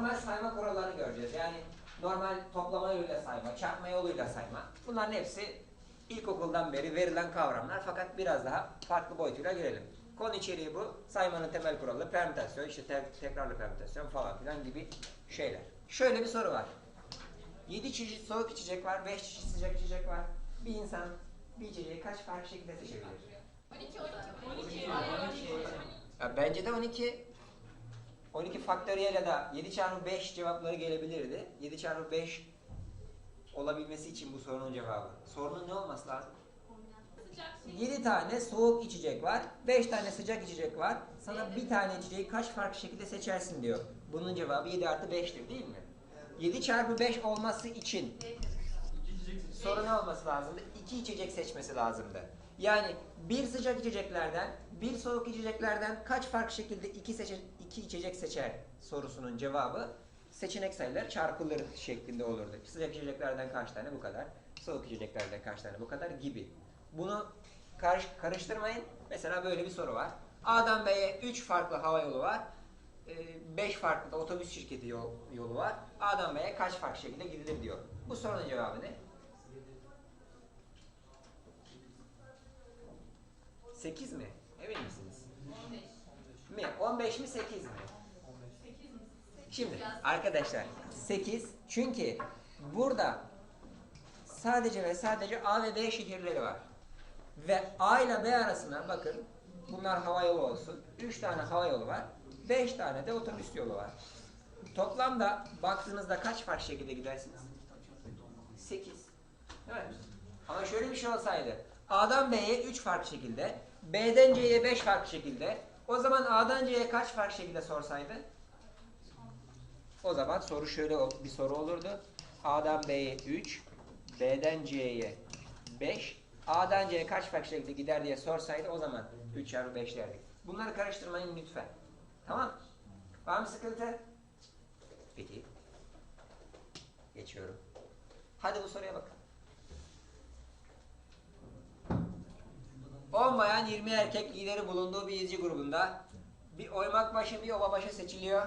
normal sayma kurallarını göreceğiz. Yani normal toplama yoluyla sayma, çarpma yoluyla sayma. Bunların hepsi ilkokuldan beri verilen kavramlar fakat biraz daha farklı boyutuyla girelim. Konu içeriği bu. Saymanın temel kuralı permütasyon, işte te tekrarlı permütasyon falan filan gibi şeyler. Şöyle bir soru var. 7 çeşit soğuk içecek var, 5 çeşit sıcak içecek var. Bir insan bir içeceği kaç farklı şekilde seçebilir? 12 12 Ya bence de 12 12 faktöriyel ya da 7 çarpı 5 cevapları gelebilirdi. 7 çarpı 5 olabilmesi için bu sorunun cevabı. Sorunun ne olması lazım? sıcak şey. 7 tane soğuk içecek var, 5 tane sıcak içecek var. Sana bir tane içeceği kaç farklı şekilde seçersin diyor. Bunun cevabı 7 artı 5'tir değil mi? 7 çarpı 5 olması için soru ne olması lazımdı? 2 içecek seçmesi lazımdı. Yani bir sıcak içeceklerden, bir soğuk içeceklerden kaç farklı şekilde iki, seçe, iki içecek seçer sorusunun cevabı seçenek sayıları çarpılır şeklinde olurdu. Sıcak içeceklerden kaç tane bu kadar, soğuk içeceklerden kaç tane bu kadar gibi. Bunu karış, karıştırmayın. Mesela böyle bir soru var. A'dan B'ye 3 farklı hava yolu var. 5 farklı da otobüs şirketi yol, yolu var. A'dan B'ye kaç farklı şekilde gidilir diyor. Bu sorunun cevabı ne? 8 mi? Emin misiniz? 15. Mi? 15 mi 8 mi? 8 mi? Şimdi arkadaşlar 8 çünkü burada sadece ve sadece A ve B şehirleri var. Ve A ile B arasına bakın bunlar hava yolu olsun. 3 tane hava yolu var. 5 tane de otobüs yolu var. Toplamda baktığınızda kaç farklı şekilde gidersiniz? 8. Evet. Ama şöyle bir şey olsaydı. A'dan B'ye 3 farklı şekilde, B'den C'ye 5 farklı şekilde, o zaman A'dan C'ye kaç farklı şekilde sorsaydı? O zaman soru şöyle bir soru olurdu. A'dan B'ye 3, B'den C'ye 5, A'dan C'ye kaç farklı şekilde gider diye sorsaydı o zaman 3 çarpı 5 derdik. Bunları karıştırmayın lütfen. Tamam? Var mı sıkıntı? Peki. Geçiyorum. Hadi bu soruya bakın. 10 bayan 20 erkek lideri bulunduğu bir izci grubunda bir oymak başı bir ova başı seçiliyor.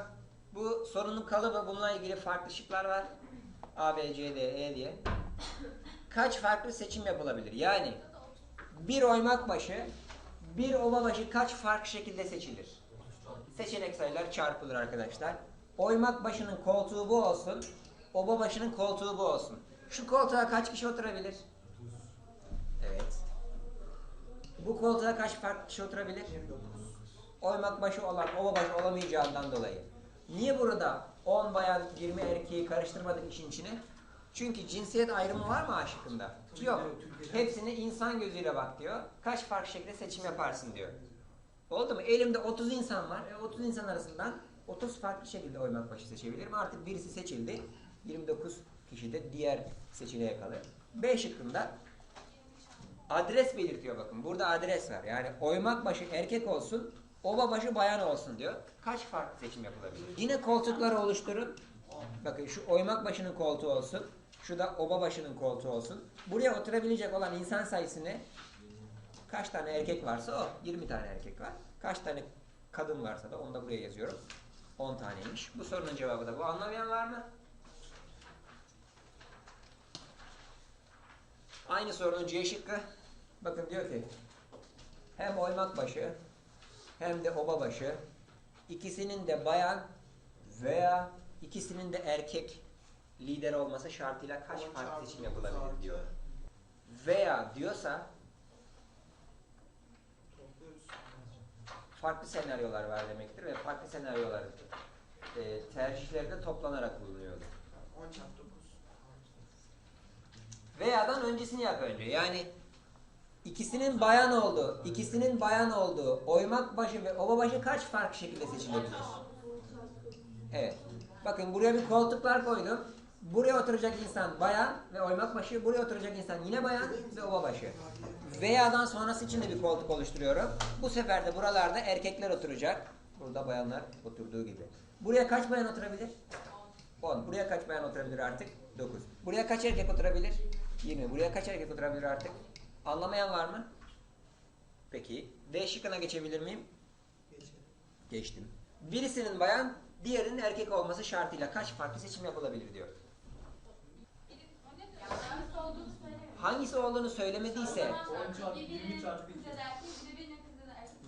Bu sorunun kalıbı bununla ilgili farklı şıklar var. A, B, C, D, E diye. Kaç farklı seçim yapılabilir? Yani bir oymak başı bir ova başı kaç farklı şekilde seçilir? Seçenek sayılar çarpılır arkadaşlar. Oymak başının koltuğu bu olsun. Oba başının koltuğu bu olsun. Şu koltuğa kaç kişi oturabilir? Evet. Bu koltuğa kaç farklı kişi oturabilir? Oymak başı olan ova başı olamayacağından dolayı. Niye burada 10 bayan 20 erkeği karıştırmadık işin içine? Çünkü cinsiyet ayrımı var mı aşıkında? Yok. Hepsini insan gözüyle bak diyor. Kaç farklı şekilde seçim yaparsın diyor. Oldu mu? Elimde 30 insan var. E, 30 insan arasından 30 farklı şekilde oymak başı seçebilirim. Artık birisi seçildi. 29 kişi de diğer seçeneğe kalır. B şıkkında adres belirtiyor bakın. Burada adres var. Yani oymak başı erkek olsun, ova başı bayan olsun diyor. Kaç farklı seçim yapılabilir? Yine koltukları oluşturun. Bakın şu oymak başının koltuğu olsun. Şu da oba başının koltuğu olsun. Buraya oturabilecek olan insan sayısı ne? Kaç tane erkek varsa o. 20 tane erkek var. Kaç tane kadın varsa da onu da buraya yazıyorum. 10 taneymiş. Bu sorunun cevabı da bu. Anlamayan var mı? Aynı sorunun C şıkkı. Bakın diyor ki hem oymak başı hem de oba başı ikisinin de bayan veya ikisinin de erkek lider olması şartıyla kaç farklı seçim yapılabilir diyor. Veya diyorsa farklı senaryolar var demektir ve farklı senaryolar e, tercihlerde toplanarak bulunuyordu. 10 çarpı 9. Veya'dan öncesini yap önce. Yani ikisinin bayan olduğu, ikisinin bayan olduğu oymak başı ve ova başı kaç farklı şekilde seçilebilir? Evet. Bakın buraya bir koltuklar koydum. Buraya oturacak insan bayan ve oymak başı. Buraya oturacak insan yine bayan ve ova başı. Veya'dan sonrası için de bir koltuk oluşturuyorum. Bu sefer de buralarda erkekler oturacak. Burada bayanlar oturduğu gibi. Buraya kaç bayan oturabilir? 10. Buraya kaç bayan oturabilir artık? 9. Buraya kaç erkek oturabilir? 20. Buraya kaç erkek oturabilir artık? Anlamayan var mı? Peki. D şıkkına geçebilir miyim? Geçelim. Geçtim. Birisinin bayan, Diğerinin erkek olması şartıyla kaç farklı seçim yapılabilir diyor. Hangisi olduğunu söylemediyse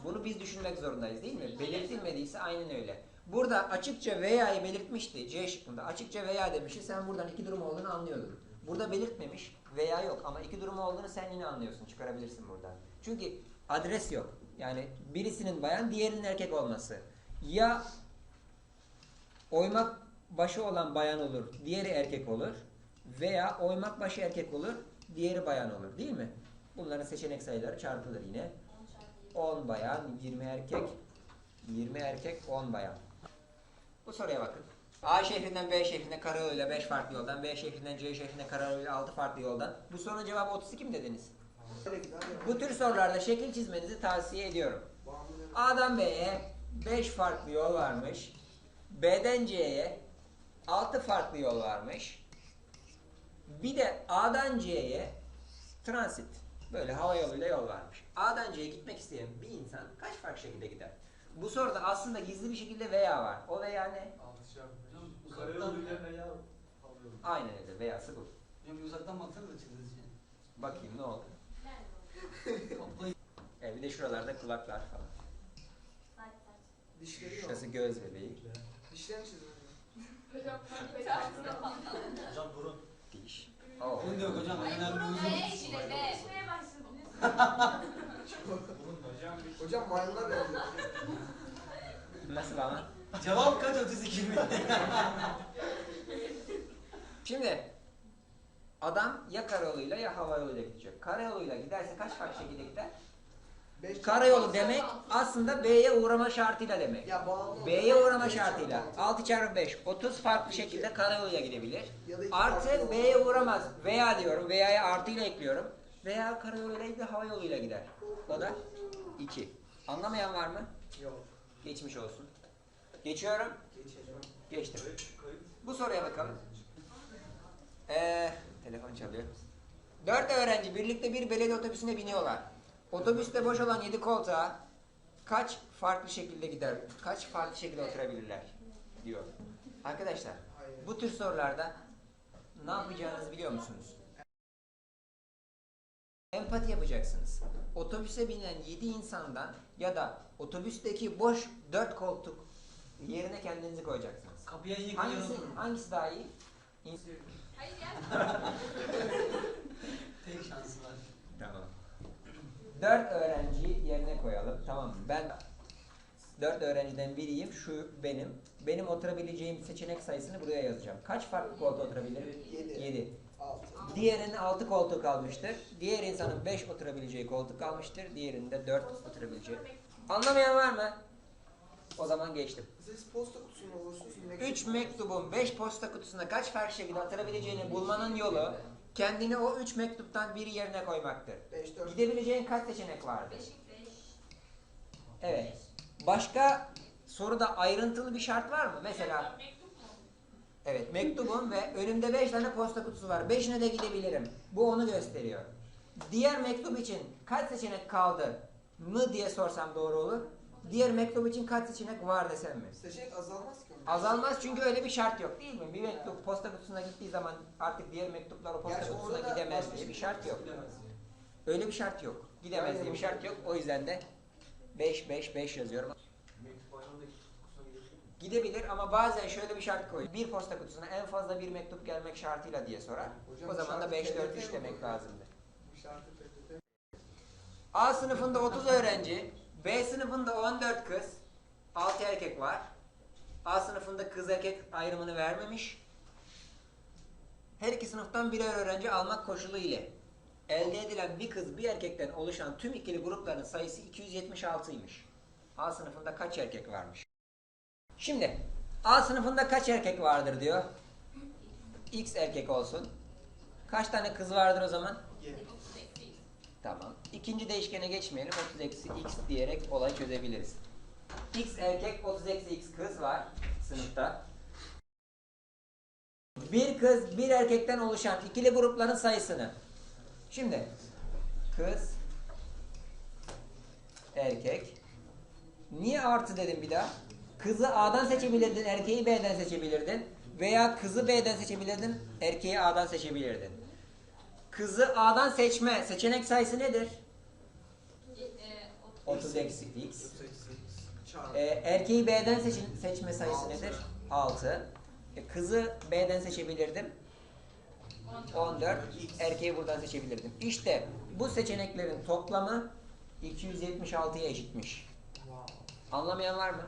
bunu biz düşünmek zorundayız değil mi? Belirtilmediyse aynen öyle. Burada açıkça veya'yı belirtmişti C şıkkında. Açıkça veya demişti. Sen buradan iki durum olduğunu anlıyordun. Burada belirtmemiş veya yok ama iki durum olduğunu sen yine anlıyorsun. Çıkarabilirsin buradan. Çünkü adres yok. Yani birisinin bayan diğerinin erkek olması. Ya oymak başı olan bayan olur, diğeri erkek olur. Veya oymak başı erkek olur, diğeri bayan olur değil mi? Bunların seçenek sayıları çarpılır yine. 10 bayan, 20 erkek, 20 erkek, 10 bayan. Bu soruya bakın. A şehrinden B şehrine karayoluyla 5 farklı yoldan, B şehrinden C şehrine karayoluyla 6 farklı yoldan. Bu sorunun cevabı 32 mi dediniz? Bu tür sorularda şekil çizmenizi tavsiye ediyorum. A'dan B'ye 5 farklı yol varmış. B'den C'ye 6 farklı yol varmış. Bir de A'dan C'ye transit. Böyle hava yoluyla yol varmış. A'dan C'ye gitmek isteyen bir insan kaç farklı şekilde gider? Bu soruda aslında gizli bir şekilde veya var. O veya ne? Beş. Karayoluyla veya alıyorum. Aynen öyle. Veya'sı bu. Hocam bir uzaktan baksana da çizilişe. Bakayım ne oldu? E bir de şuralarda kulaklar falan. Dişleri yok. Şurası göz bebeği. Dişlerini çizin. Hocam bir tanesine patladı. Hocam burun. Diş. Oo. Bunu hocam. Ay Önemli bunun uzun. ne işine be? Hocam. Maymunlar benziyor. Nasıl ama? Cevap kaç 32 mi? Şimdi adam ya karayoluyla ya hava yoluyla gidecek. Karayoluyla giderse kaç farklı şekilde gider? Beş Karayolu demek aslında B'ye uğrama şartıyla demek. Ya bağlı. B'ye uğrama şartıyla 6 çarpı 5 30 farklı şekilde karayoluyla gidebilir. Ya da iki farklı Artı. B'ye uğramaz. Veya diyorum. Veya'ya artıyla ekliyorum. Veya karayoluyla değil de hava yoluyla gider. O da 2. Anlamayan var mı? Yok. Geçmiş olsun. Geçiyorum. Geçeceğim. Geçtim. Bu soruya bakalım. Ee, telefon çalıyor. Dört öğrenci birlikte bir belediye otobüsüne biniyorlar. Otobüste boş olan yedi koltuğa kaç farklı şekilde gider? Kaç farklı şekilde oturabilirler? Diyor. Arkadaşlar bu tür sorularda ne yapacağınızı biliyor musunuz? Empati yapacaksınız. Otobüse binen 7 insandan ya da otobüsteki boş 4 koltuk yerine kendinizi koyacaksınız. Kapıya iyi Hangisi, hangisi daha iyi? İn- Hayır ya. Tek şansı var. Tamam. 4 öğrenci yerine koyalım. Tamam mı? Ben 4 öğrenciden biriyim. Şu benim. Benim oturabileceğim seçenek sayısını buraya yazacağım. Kaç farklı koltuğa oturabilirim? Yedi. 7. Altı. Diğerinin 6 koltuk kalmıştır. Diğer insanın 5 oturabileceği koltuk kalmıştır. Diğerinde 4 oturabileceği. Anlamayan var mı? O zaman geçtim. Siz posta kutusunda olursunuz. 3 mektubun 5 posta kutusuna kaç farklı şekilde atırabileceğini bulmanın yolu kendini o 3 mektuptan biri yerine koymaktır. 5 4. Gidebileceğin kaç seçenek vardır? Beş. Evet. Başka soruda ayrıntılı bir şart var mı? Mesela? Evet mektubum ve önümde 5 tane posta kutusu var. 5'ine de gidebilirim. Bu onu gösteriyor. Diğer mektup için kaç seçenek kaldı mı diye sorsam doğru olur. Diğer mektup için kaç seçenek var desem mi? Seçenek azalmaz ki. Azalmaz çünkü öyle bir şart yok değil mi? Bir mektup posta kutusuna gittiği zaman artık diğer mektuplar o posta Gerçi kutusuna gidemez diye bir şart yok. Öyle bir şart yok. Gidemez diye bir şart yok. O yüzden de 5 5 5 yazıyorum. Mektup aynı anda kutusuna gidebilir ama bazen şöyle bir şart koy. Bir posta kutusuna en fazla bir mektup gelmek şartıyla diye sorar. Hocam o zaman da şartı 5 4 TRT 3 mi demek bu? lazımdı. Bu şartı PTT. A sınıfında 30 öğrenci, B sınıfında 14 kız, 6 erkek var. A sınıfında kız erkek ayrımını vermemiş. Her iki sınıftan birer öğrenci almak koşulu ile elde edilen bir kız bir erkekten oluşan tüm ikili grupların sayısı 276'ymış. A sınıfında kaç erkek varmış? Şimdi A sınıfında kaç erkek vardır diyor. X erkek olsun. Kaç tane kız vardır o zaman? 7. Otuz eksi. Tamam. İkinci değişkene geçmeyelim. 30 eksi x diyerek olayı çözebiliriz. x erkek 30 eksi x kız var sınıfta. Bir kız bir erkekten oluşan ikili grupların sayısını. Şimdi kız erkek. Niye artı dedim bir daha? Kızı A'dan seçebilirdin, erkeği B'den seçebilirdin. Veya kızı B'den seçebilirdin, erkeği A'dan seçebilirdin. Kızı A'dan seçme seçenek sayısı nedir? E, 30 eksi x. Erkeği B'den seçin, seçme sayısı Altı. nedir? 6. E, kızı B'den seçebilirdim. 14. Erkeği buradan seçebilirdim. İşte bu seçeneklerin toplamı 276'ya eşitmiş. Wow. Anlamayan var mı?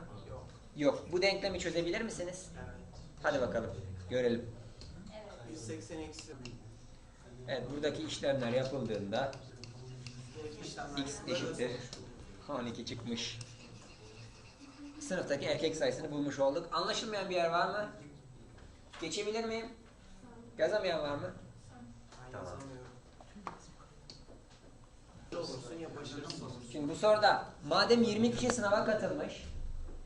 Yok. Bu denklemi çözebilir misiniz? Evet. Hadi bakalım. Görelim. 180 eksi. Evet buradaki işlemler yapıldığında işlemler x eşittir 12 çıkmış. Sınıftaki erkek sayısını bulmuş olduk. Anlaşılmayan bir yer var mı? Geçebilir miyim? Yazamayan var mı? Tamam. Şimdi bu soruda madem 20 kişi sınava katılmış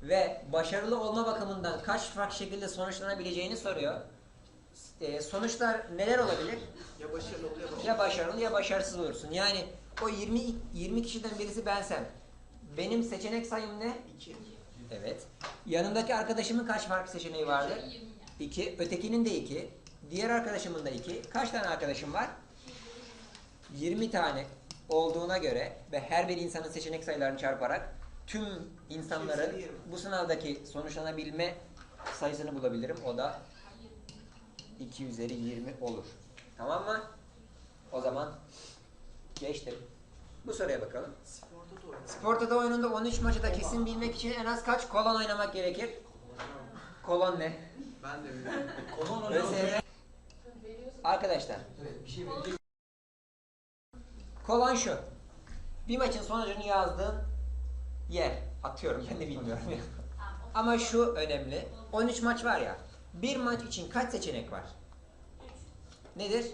ve başarılı olma bakımından kaç farklı şekilde sonuçlanabileceğini soruyor. Ee, sonuçlar neler olabilir? Ya başarılı ya başarısız. Ya başarılı ya başarısız olursun. Yani o 20 20 kişiden birisi bensem. Benim seçenek sayım ne? 2. Evet. Yanımdaki arkadaşımın kaç farklı seçeneği vardı? 20 yani. 2. Ötekinin de 2. Diğer arkadaşımın da 2. Kaç tane arkadaşım var? 20 tane olduğuna göre ve her bir insanın seçenek sayılarını çarparak tüm insanların 220. bu sınavdaki sonuçlanabilme sayısını bulabilirim. O da 2 üzeri 20 olur. Tamam mı? O zaman geçtim. Bu soruya bakalım. Sporda da. Sportada oyununda 13 maçı da kesin bilmek için en az kaç kolon oynamak gerekir? Kolon ne? Ben de biliyorum. Kolon. Veriyorsun. Arkadaşlar Evet bir şey kolon şu. Bir maçın sonucunu yazdığın yer. Atıyorum ben de bilmiyorum. Ama şu önemli. 13 maç var ya. Bir maç için kaç seçenek var? Nedir?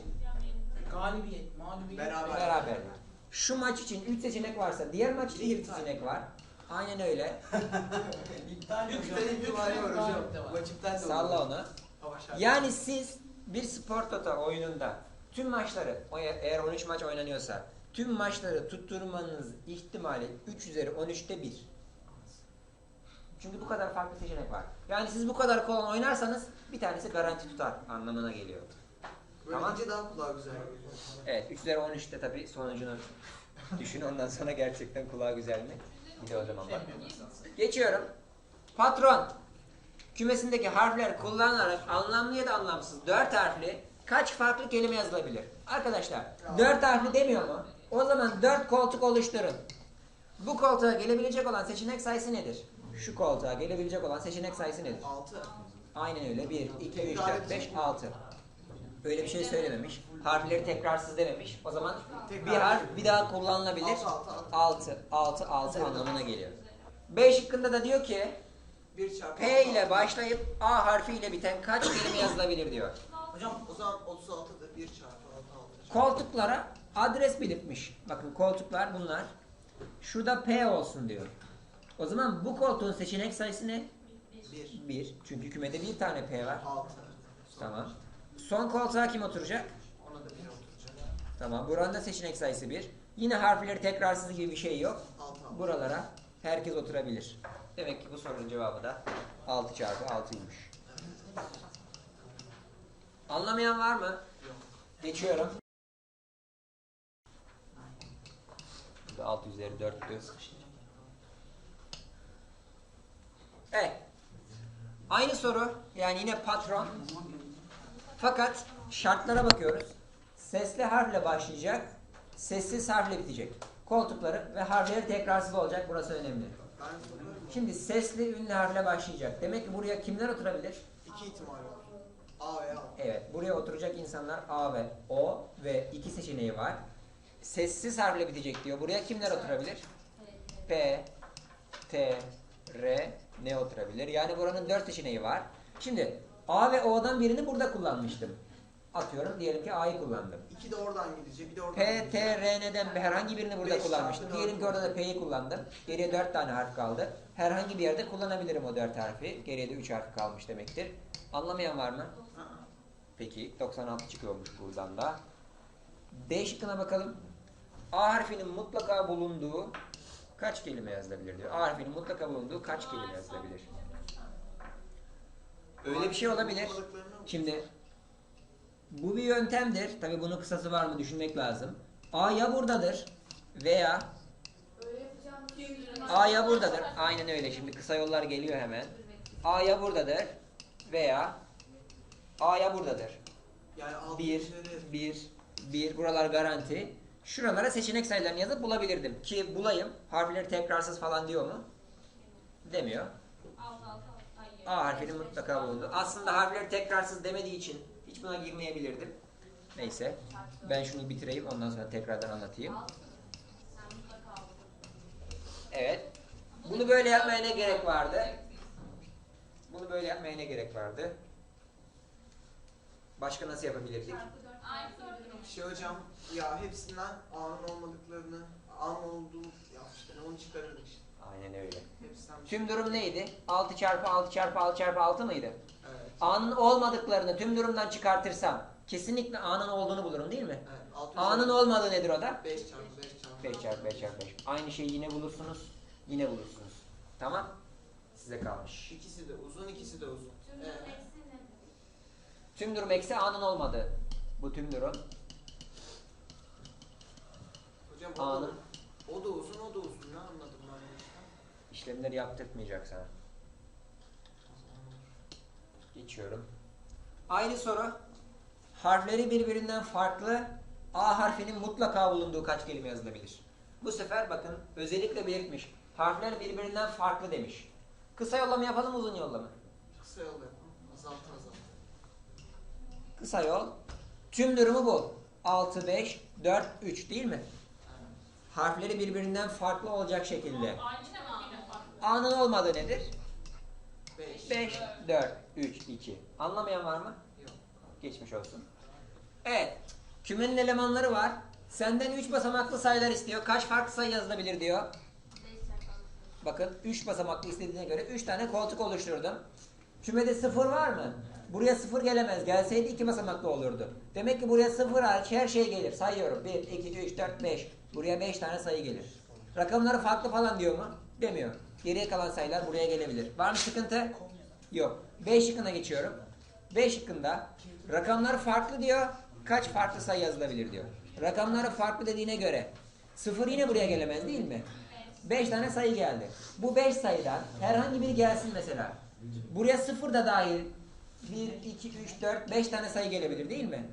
Galibiyet, mağlubiyet. Beraber. Beraberlik. Şu maç için 3 seçenek varsa diğer maç için Bir 3 tane. seçenek var. Aynen öyle. İptal ihtimali var hocam. Maçıptan da Salla onu. Yani siz bir spor toto oyununda tüm maçları eğer 13 maç oynanıyorsa tüm maçları tutturmanız ihtimali 3 üzeri 13'te 1. Çünkü bu kadar farklı seçenek var. Yani siz bu kadar kolon oynarsanız bir tanesi garanti tutar anlamına geliyor. Böyle Tamam. daha kulağa güzel geliyor. Evet 3 üzeri 13'te tabii sonucunu düşün ondan sonra gerçekten kulağa güzel mi? Bir de o zaman bak. Geçiyorum. Patron. Kümesindeki harfler kullanılarak anlamlı ya da anlamsız dört harfli kaç farklı kelime yazılabilir? Arkadaşlar dört harfli demiyor mu? O zaman dört koltuk oluşturun. Bu koltuğa gelebilecek olan seçenek sayısı nedir? Şu koltuğa gelebilecek olan seçenek sayısı nedir? 6. Aynen öyle. 1, 2, 3, 4, 5, 6. Öyle bir şey söylememiş. Harfleri tekrarsız dememiş. O zaman bir harf bir daha kullanılabilir. Altı, altı, 6, altı. 6, 6 anlamına geliyor. B şıkkında da diyor ki 1 çarpı P ile başlayıp A harfiyle biten kaç kelime yazılabilir diyor. Hocam o zaman 36'dır. 1 çarpı 6 6. Koltuklara adres belirtmiş. Bakın koltuklar bunlar. Şurada P olsun diyor. O zaman bu koltuğun seçenek sayısı ne? 1. 1. Çünkü kümede bir tane P var. 6. Tamam. Son koltuğa kim oturacak? Ona da 1 oturacak. Tamam. Buranın da seçenek sayısı 1. Yine harfleri tekrarsız gibi bir şey yok. 6 6. Buralara herkes oturabilir. Demek ki bu sorunun cevabı da 6 çarpı 6'ymış. Anlamayan var mı? Geçiyorum. Da 6 üzeri 4'tü. Evet. Aynı soru. Yani yine patron. Fakat şartlara bakıyoruz. Sesli harfle başlayacak. Sessiz harfle bitecek. Koltukları ve harfleri tekrarsız olacak. Burası önemli. Şimdi sesli ünlü harfle başlayacak. Demek ki buraya kimler oturabilir? 2 ihtimal var. A veya A. Evet. Buraya oturacak insanlar A ve O ve iki seçeneği var. Sessiz harfle bitecek diyor. Buraya kimler oturabilir? P, T, R, ne oturabilir? Yani buranın dört seçeneği var. Şimdi A ve O'dan birini burada kullanmıştım. Atıyorum diyelim ki A'yı kullandım. 2 de oradan gidecek. Bir de oradan P. T, R, N'den herhangi birini burada Beş kullanmıştım. Diyelim ki orada da P'yi kullandım. Geriye dört tane harf kaldı. Herhangi bir yerde kullanabilirim o dört harfi. Geriye de üç harf kalmış demektir. Anlamayan var mı? Peki 96 çıkıyormuş buradan da. D şıkkına bakalım. A harfinin mutlaka bulunduğu kaç kelime yazılabilir diyor. A harfinin mutlaka bulunduğu kaç kelime yazılabilir? Öyle bir şey olabilir. Şimdi bu bir yöntemdir. Tabi bunun kısası var mı düşünmek lazım. A ya buradadır veya A ya buradadır. Aynen öyle. Şimdi kısa yollar geliyor hemen. A ya buradadır veya A ya buradadır. Yani altı 1, üzeri 1, 1. Buralar garanti. Şuralara seçenek sayılarını yazıp bulabilirdim. Ki bulayım. Harfleri tekrarsız falan diyor mu? Demiyor. A harfinin mutlaka bulundu. Aslında harfleri tekrarsız demediği için hiç buna girmeyebilirdim. Neyse. Ben şunu bitireyim ondan sonra tekrardan anlatayım. Evet. Bunu böyle yapmaya ne gerek vardı? Bunu böyle yapmaya ne gerek vardı? Başka nasıl yapabilirdik? Şey hocam ya hepsinden A'nın olmadıklarını A'nın olduğu yapmışlar. Onu çıkarırdık işte. Aynen öyle. Hepsinden bir şey. Tüm durum neydi? 6 çarpı 6 çarpı 6 çarpı 6 mıydı? Evet. A'nın olmadıklarını tüm durumdan çıkartırsam kesinlikle A'nın olduğunu bulurum değil mi? Evet. Altı A'nın olmadığı nedir o da? 5 çarpı 5 çarpı 5 çarpı 5 çarpı 5. Aynı şeyi yine bulursunuz. Yine bulursunuz. Tamam? Size kalmış. İkisi de uzun, ikisi de uzun. Tüm Evet. eksi ne? Tüm durum eksi A'nın olmadığı. Bu tüm durum. Hocam o da, o da uzun, o da uzun. Ne anladım ben bu işten? İşlemleri yaptırtmayacak sana. Geçiyorum. Aynı soru. Harfleri birbirinden farklı A harfinin mutlaka bulunduğu kaç kelime yazılabilir? Bu sefer bakın özellikle belirtmiş. Harfler birbirinden farklı demiş. Kısa yolla mı yapalım uzun yolla mı? Kısa yol yapalım. Azaltı azaltı. Kısa yol. Tüm durumu bu. 6, 5, 4, 3 değil mi? Harfleri birbirinden farklı olacak şekilde. A'nın olmadığı nedir? 5. 5, 4, 3, 2. Anlamayan var mı? Yok. Geçmiş olsun. Evet. Kümenin elemanları var. Senden 3 basamaklı sayılar istiyor. Kaç farklı sayı yazılabilir diyor. Bakın 3 basamaklı istediğine göre 3 tane koltuk oluşturdum. Kümede 0 var mı? Buraya 0 gelemez. Gelseydi 2 basamaklı olurdu. Demek ki buraya 0 hariç her şey gelir. Sayıyorum. 1, 2, 3, 4, 5. Buraya 5 tane sayı gelir. Rakamları farklı falan diyor mu? Demiyor. Geriye kalan sayılar buraya gelebilir. Var mı sıkıntı? Yok. B şıkkına geçiyorum. B şıkkında rakamlar farklı diyor. Kaç farklı sayı yazılabilir diyor. Rakamları farklı dediğine göre 0 yine buraya gelemez değil mi? 5 tane sayı geldi. Bu 5 sayıdan herhangi biri gelsin mesela. Buraya 0 da dahil 1, 2, 3, 4, 5 tane sayı gelebilir değil mi?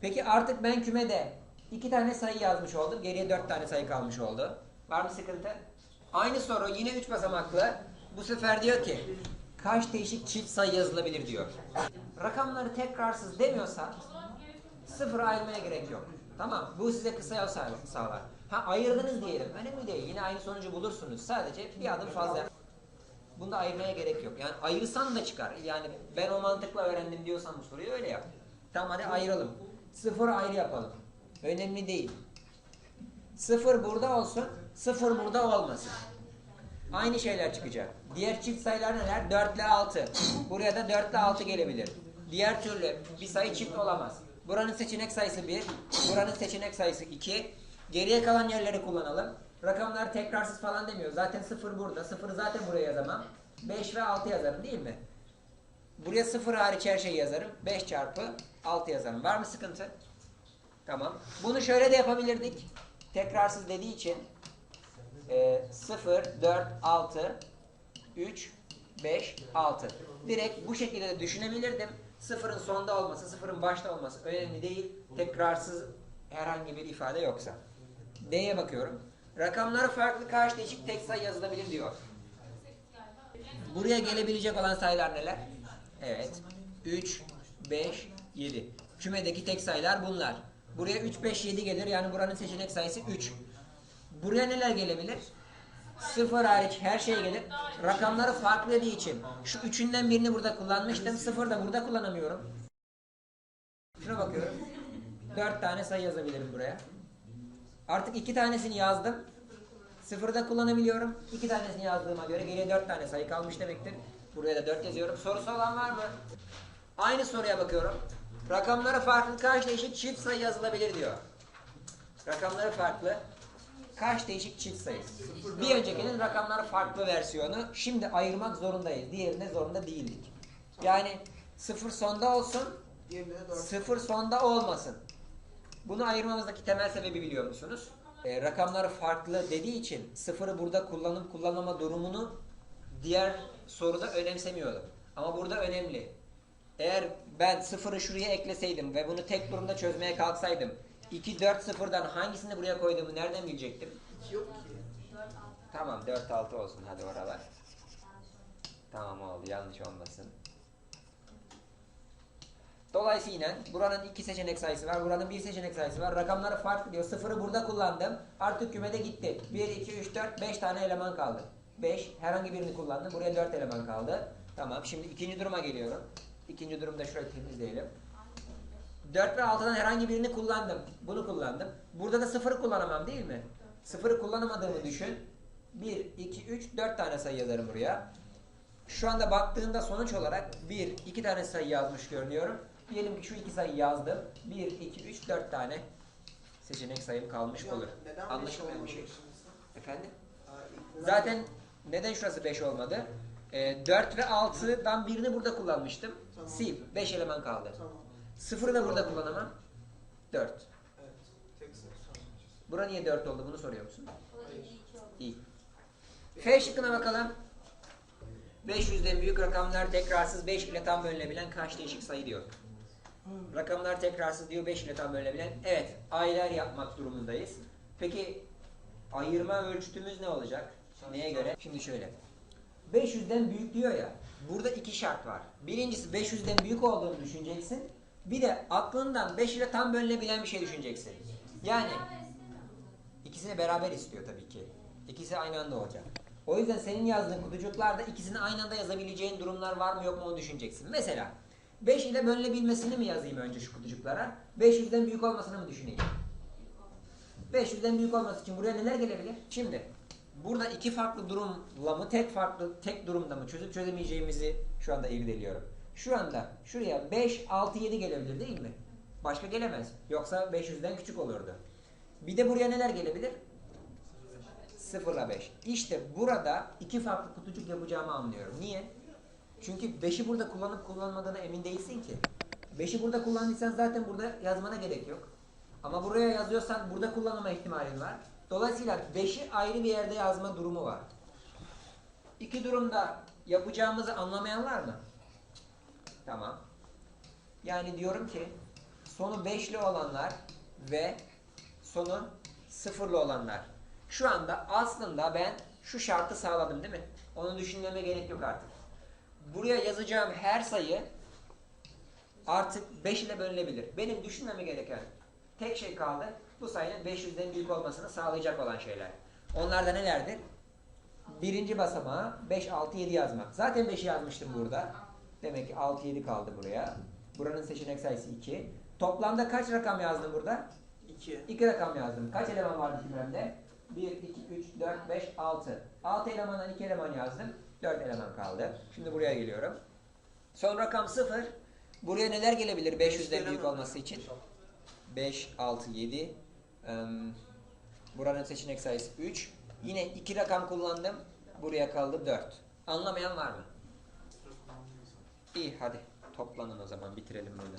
Peki artık ben kümede 2 tane sayı yazmış oldum. Geriye 4 tane sayı kalmış oldu. Var mı sıkıntı? Aynı soru yine 3 basamaklı. Bu sefer diyor ki kaç değişik çift sayı yazılabilir diyor. Rakamları tekrarsız demiyorsa sıfır ayırmaya gerek yok. Tamam bu size kısa yol sağ- sağlar. Ha ayırdınız diyelim. Önemli değil. Yine aynı sonucu bulursunuz. Sadece bir adım fazla. Bunda ayırmaya gerek yok. Yani ayırsan da çıkar. Yani ben o mantıkla öğrendim diyorsan bu soruyu öyle yap. Tamam hadi ayıralım. Sıfır ayrı yapalım. Önemli değil. Sıfır burada olsun, sıfır burada olmasın. Aynı şeyler çıkacak. Diğer çift sayılar neler? 4 ile 6. Buraya da 4 ile 6 gelebilir. Diğer türlü bir sayı çift olamaz. Buranın seçenek sayısı 1, buranın seçenek sayısı 2. Geriye kalan yerleri kullanalım. Rakamlar tekrarsız falan demiyor. Zaten 0 burada. 0'ı zaten buraya yazamam. 5 ve 6 yazarım değil mi? Buraya 0 hariç her şeyi yazarım. 5 çarpı 6 yazarım. Var mı sıkıntı? Tamam. Bunu şöyle de yapabilirdik. Tekrarsız dediği için e, 0, 4, 6, 3, 5, 6. Direkt bu şekilde de düşünebilirdim. Sıfırın sonda olması, sıfırın başta olması önemli değil. Tekrarsız herhangi bir ifade yoksa. D'ye bakıyorum. Rakamları farklı değişik tek sayı yazılabilir diyor. Buraya gelebilecek olan sayılar neler? Evet. 3, 5, 7. Kümedeki tek sayılar bunlar. Buraya 3, 5, 7 gelir. Yani buranın seçenek sayısı 3. Buraya neler gelebilir? 0 hariç her şey gelir. Rakamları farklı dediği için şu üçünden birini burada kullanmıştım. 0 da burada kullanamıyorum. Şuna bakıyorum. 4 tane sayı yazabilirim buraya. Artık 2 tanesini yazdım. Sıfırda kullanabiliyorum. İki tanesini yazdığıma göre geriye dört tane sayı kalmış demektir. Buraya da dört yazıyorum. Sorusu olan var mı? Aynı soruya bakıyorum. Rakamları farklı kaç değişik çift sayı yazılabilir diyor. Rakamları farklı kaç değişik çift sayı. Bir öncekinin rakamları farklı versiyonu. Şimdi ayırmak zorundayız. Diğerine zorunda değildik. Yani sıfır sonda olsun, Diğerine 4. sıfır sonda olmasın. Bunu ayırmamızdaki temel sebebi biliyor musunuz? E, rakamları farklı dediği için sıfırı burada kullanıp kullanmama durumunu diğer soruda önemsemiyordum. Ama burada önemli. Eğer ben sıfırı şuraya ekleseydim ve bunu tek durumda çözmeye kalksaydım 2, 4, sıfırdan hangisini buraya koyduğumu nereden bilecektim? 2 yok ki. Tamam 4, 6 olsun hadi oralar. Tamam oldu yanlış olmasın. Dolayısıyla buranın iki seçenek sayısı var, buranın bir seçenek sayısı var. Rakamları farklı diyor. Sıfırı burada kullandım. Artık kümede gitti. 1, 2, 3, 4, 5 tane eleman kaldı. 5, herhangi birini kullandım. Buraya 4 eleman kaldı. Tamam, şimdi ikinci duruma geliyorum. İkinci durumda şurayı temizleyelim. 4 ve 6'dan herhangi birini kullandım. Bunu kullandım. Burada da sıfırı kullanamam değil mi? Sıfırı kullanamadığımı düşün. 1, 2, 3, 4 tane sayı yazarım buraya. Şu anda baktığında sonuç olarak 1, 2 tane sayı yazmış görünüyorum. Diyelim ki şu iki sayı yazdım. 1, 2, 3, 4 tane seçenek sayım kalmış Hocam, olur. Anlaşılmayan bir şey. Efendim? Zaten neden şurası 5 olmadı? Ee, 4 ve 6'dan birini burada kullanmıştım. Tamam. Sil. 5 eleman kaldı. Tamam. 0'ı da burada kullanamam. 4. Evet. Bura niye 4 oldu bunu soruyor musun? Hayır. İyi. F şıkkına bakalım. 500'den büyük rakamlar tekrarsız 5 ile tam bölünebilen kaç değişik sayı diyor. Rakamlar tekrarsız diyor 5 ile tam bölünebilen. Evet aylar yapmak durumundayız. Peki ayırma ölçütümüz ne olacak? Neye göre? Şimdi şöyle. 500'den büyük diyor ya. Burada iki şart var. Birincisi 500'den büyük olduğunu düşüneceksin. Bir de aklından 5 ile tam bölünebilen bir şey düşüneceksin. Yani İkisini beraber istiyor tabii ki. İkisi aynı anda olacak. O yüzden senin yazdığın kutucuklarda ikisini aynı anda yazabileceğin durumlar var mı yok mu onu düşüneceksin. Mesela 5 ile bölünebilmesini mi yazayım önce şu kutucuklara? 500'den büyük olmasını mı düşüneyim? 500'den büyük olması için buraya neler gelebilir? Şimdi burada iki farklı durumla mı tek farklı tek durumda mı çözüp çözemeyeceğimizi şu anda irdeliyorum. Şu anda şuraya 5, 6, 7 gelebilir değil mi? Başka gelemez. Yoksa 500'den küçük olurdu. Bir de buraya neler gelebilir? 0 ile 5. İşte burada iki farklı kutucuk yapacağımı anlıyorum. Niye? Çünkü 5'i burada kullanıp kullanmadığına emin değilsin ki. 5'i burada kullandıysan zaten burada yazmana gerek yok. Ama buraya yazıyorsan burada kullanma ihtimalin var. Dolayısıyla 5'i ayrı bir yerde yazma durumu var. İki durumda yapacağımızı anlamayan var mı? Tamam. Yani diyorum ki sonu 5'li olanlar ve sonu sıfırlı olanlar. Şu anda aslında ben şu şartı sağladım değil mi? Onu düşünmeme gerek yok artık. Buraya yazacağım her sayı artık 5 ile bölünebilir. Benim düşünmeme gereken tek şey kaldı. Bu sayının 500'den büyük olmasını sağlayacak olan şeyler. Onlar da nelerdir? Birinci basamağa 5, 6, 7 yazmak. Zaten 5'i yazmıştım burada. Demek ki 6, 7 kaldı buraya. Buranın seçenek sayısı 2. Toplamda kaç rakam yazdım burada? 2. 2 rakam yazdım. Kaç eleman vardı cümlemde? 1, 2, 3, 4, 5, 6. 6 elemandan 2 eleman yazdım. 4 eleman kaldı. Şimdi buraya geliyorum. Son rakam 0. Buraya neler gelebilir 500'den büyük olması için? 5, 6, 7. Em, Buranın seçenek sayısı 3. Yine 2 rakam kullandım. Buraya kaldı 4. Anlamayan var mı? İyi hadi toplanın o zaman bitirelim bunu.